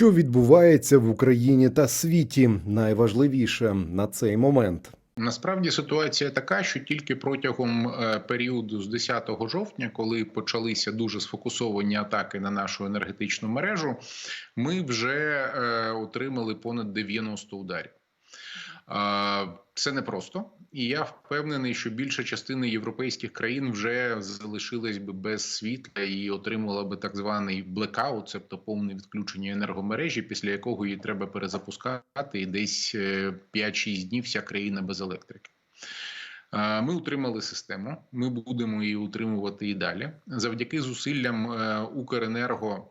Що відбувається в Україні та світі, найважливіше на цей момент. Насправді ситуація така, що тільки протягом е, періоду з 10 жовтня, коли почалися дуже сфокусовані атаки на нашу енергетичну мережу, ми вже е, отримали понад 90 ударів. Е, Це непросто, і я впевнений, що більша частина європейських країн вже залишилась би без світла і отримала би так званий блекаут, тобто повне відключення енергомережі, після якого її треба перезапускати, і десь е, 5-6 днів вся країна без електрики. Е, Ми утримали систему. Ми будемо її утримувати і далі. Завдяки зусиллям е, Укренерго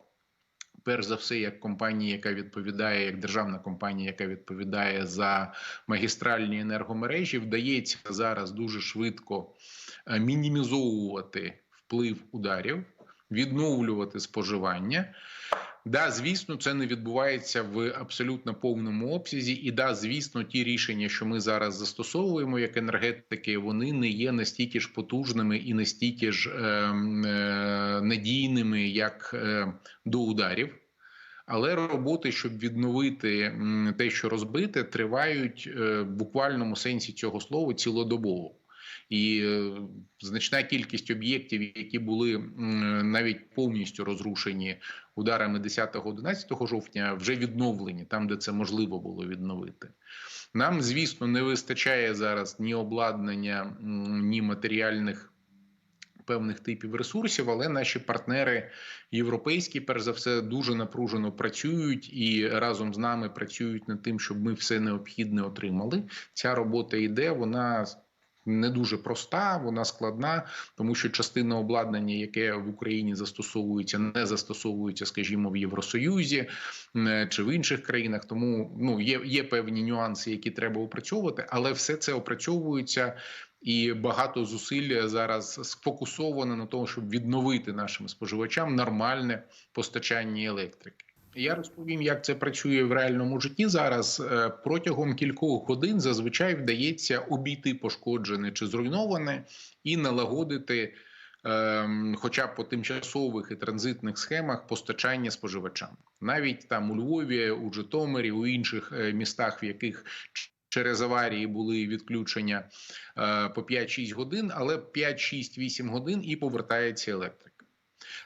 перш за все, як компанія, яка відповідає, як державна компанія, яка відповідає за магістральні енергомережі, вдається зараз дуже швидко е, мінімізовувати вплив ударів, відновлювати споживання. Да, звісно, це не відбувається в абсолютно повному обсязі, і да, звісно, ті рішення, що ми зараз застосовуємо як енергетики, вони не є настільки ж потужними і настільки ж е, е, надійними, як е, до ударів. Але роботи, щоб відновити те, що розбите, тривають е, в буквальному сенсі цього слова цілодобово. І е, значна кількість об'єктів, які були навіть повністю розрушені ударами 10-11 жовтня, вже відновлені там, де це можливо було відновити. Нам, звісно, не вистачає зараз ні обладнання, ні матеріальних певних типів ресурсів, але наші партнери європейські, перш за все, дуже напружено працюють і разом з нами працюють над тим, щоб ми все необхідне отримали. Ця робота йде, вона не дуже проста, вона складна, тому що частина обладнання, яке в Україні застосовується, не застосовується, скажімо, в Євросоюзі чи в інших країнах. Тому ну є, є певні нюанси, які треба опрацьовувати, але все це опрацьовується. І багато зусиль зараз сфокусовано на тому, щоб відновити нашим споживачам нормальне постачання електрики. Я розповім, як це працює в реальному житті зараз. Е, Протягом кількох годин зазвичай вдається обійти пошкоджене чи зруйноване і налагодити, ем, хоча б по тимчасових і транзитних схемах постачання споживачам. Навіть там у Львові, у Житомирі, у інших е, містах, в яких Через аварії були відключення е, по 5-6 годин, але 5-6-8 годин і повертається електрика.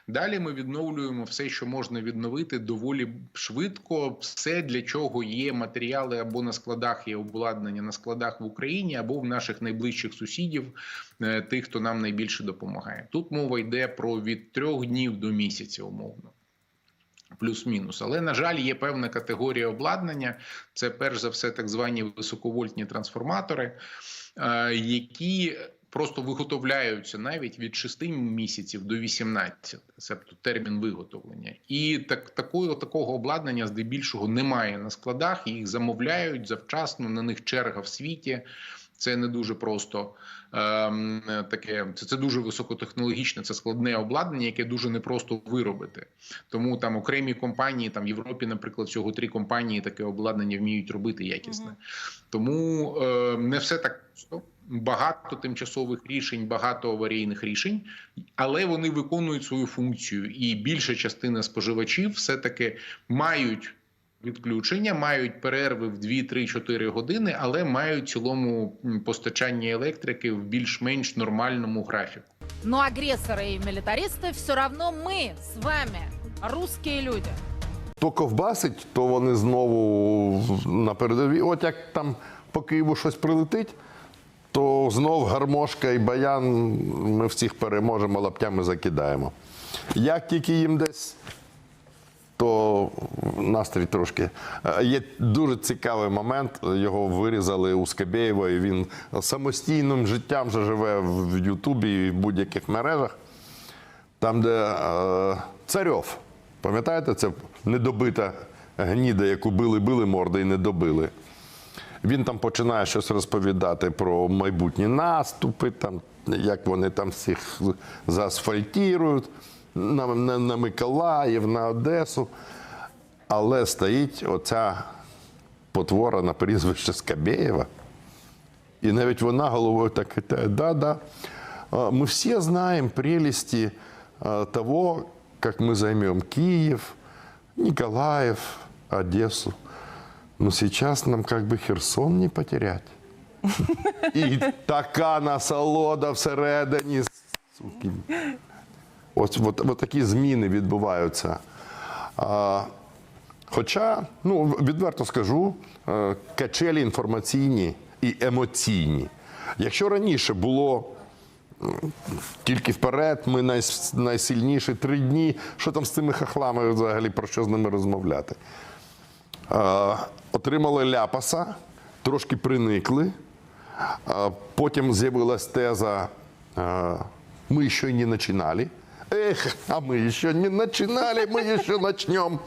Далі ми відновлюємо все, що можна відновити доволі швидко. Все для чого є матеріали або на складах, є обладнання на складах в Україні, або в наших найближчих сусідів, е, тих, хто нам найбільше допомагає. Тут мова йде про від трьох днів до місяця, умовно. Плюс-мінус, але на жаль, є певна категорія обладнання. Це перш за все так звані високовольтні трансформатори, е, які просто виготовляються навіть від 6 місяців до 18, тобто термін виготовлення. І так такого такого обладнання здебільшого немає на складах. Їх замовляють завчасно. На них черга в світі. Це не дуже просто ем, таке. Це, це дуже високотехнологічне, це складне обладнання, яке дуже непросто виробити. Тому там окремі компанії, там в Європі, наприклад, всього три компанії таке обладнання вміють робити якісне. Тому е, не все так просто Багато тимчасових рішень, багато аварійних рішень, але вони виконують свою функцію, і більша частина споживачів все таки мають відключення, мають перерви в 2-3-4 години, але мають в цілому постачання електрики в більш-менш нормальному графіку. Но агрессоры и милитаристы все равно мы с вами, русские люди. То ковбасить, то вони знову на передовій. От як там по Києву щось прилетить, то знов гармошка і баян ми всіх переможемо, лаптями закидаємо. Як тільки їм десь, то настрій трошки. Е, Є дуже цікавий момент. Його вирізали у Скабєєва, і він самостійним життям вже живе в Ютубі і в будь-яких мережах. Там, де е, царьов, пам'ятаєте, це недобита гніда, яку били-били морди і не добили. Він там починає щось розповідати про майбутні наступи, там, як вони там всіх заасфальтірують на, на, на Миколаїв, на Одесу. Але стоїть оця потвора на прізвище Скабєєва. І навіть вона головою так хитає, да-да. Мы все знаем прелести того, как мы займем Киев, Николаев, Одессу. Но сейчас нам как бы Херсон не потерять. І така насолода всередині. Суки. Ось от, от такі зміни відбуваються. А, хоча, ну, відверто скажу, е, качелі інформаційні і емоційні. Якщо раніше було тільки вперед, ми найс- найсильніші три дні, що там з цими хахлами взагалі, про що з ними розмовляти? Е, отримали ляпаса, трошки приникли. Потім з'явилась теза «ми ще не починали». Ех, а ми ще не починали, ми ще почнемо.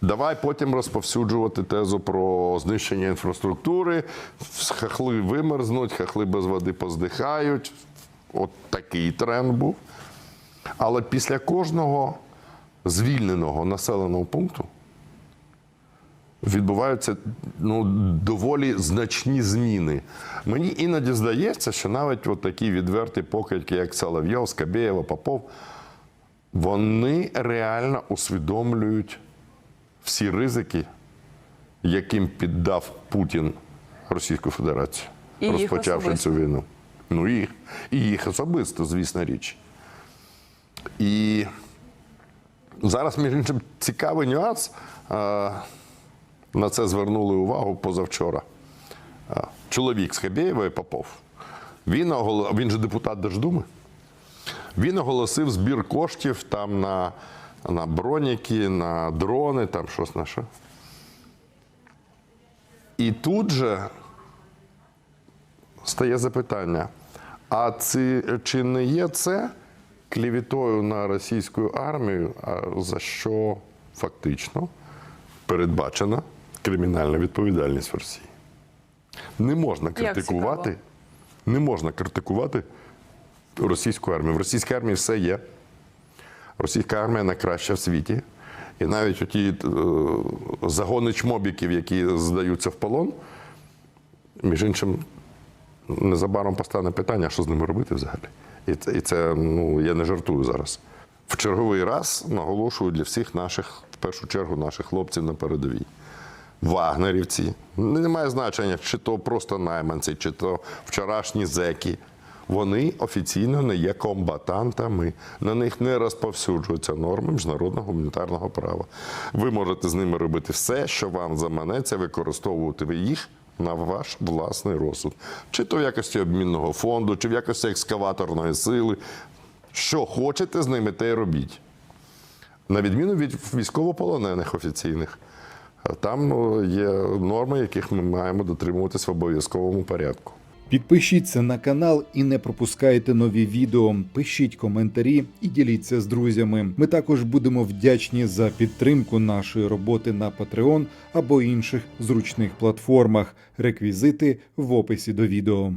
Давай потім розповсюджувати тезу про знищення інфраструктури. Хахли вимерзнуть, хахли без води поздихають. От такий тренд був. Але після кожного звільненого населеного пункту відбуваються ну, доволі значні зміни. Мені іноді здається, що навіть от такі відверті покидьки, як Соловйов, Скабєєва, Попов, вони реально усвідомлюють всі ризики, яким піддав Путін Російську Федерацію, І розпочавши цю війну. Ну і, і їх особисто, звісно річ. І зараз, між іншим, цікавий нюанс. На це звернули увагу позавчора. Чоловік з Хабєєва і Попов. Він, оголо- він же депутат Держдуми. Він оголосив збір коштів там на, на броніки, на дрони, там щось на що. І тут же стає запитання: а ці, чи не є це клівітою на російську армію, а за що фактично передбачена кримінальна відповідальність в Росії? Не можна критикувати, не можна критикувати російську армію. В російській армії все є. Російська армія найкраща в світі. І навіть оті е, загони чмобіків, які здаються в полон, між іншим, незабаром постане питання, що з ними робити взагалі. І це, і це ну, я не жартую зараз. В черговий раз наголошую для всіх наших, в першу чергу, наших хлопців на передовій. Вагнерівці. Немає значення, чи то просто найманці, чи то вчорашні зеки. Вони офіційно не є комбатантами. На них не розповсюджуються норми міжнародного гуманітарного права. Ви можете з ними робити все, що вам заманеться, використовувати ви їх на ваш власний розсуд. Чи то в якості обмінного фонду, чи в якості екскаваторної сили. Що хочете з ними, те й робіть. На відміну від військовополонених офіційних. Там е, є норми, яких ми маємо дотримуватись в обов'язковому порядку. Підпишіться на канал і не пропускайте нові відео. Пишіть коментарі і діліться з друзями. Ми також будемо вдячні за підтримку нашої роботи на Patreon або інших зручних платформах. Реквізити в описі до відео.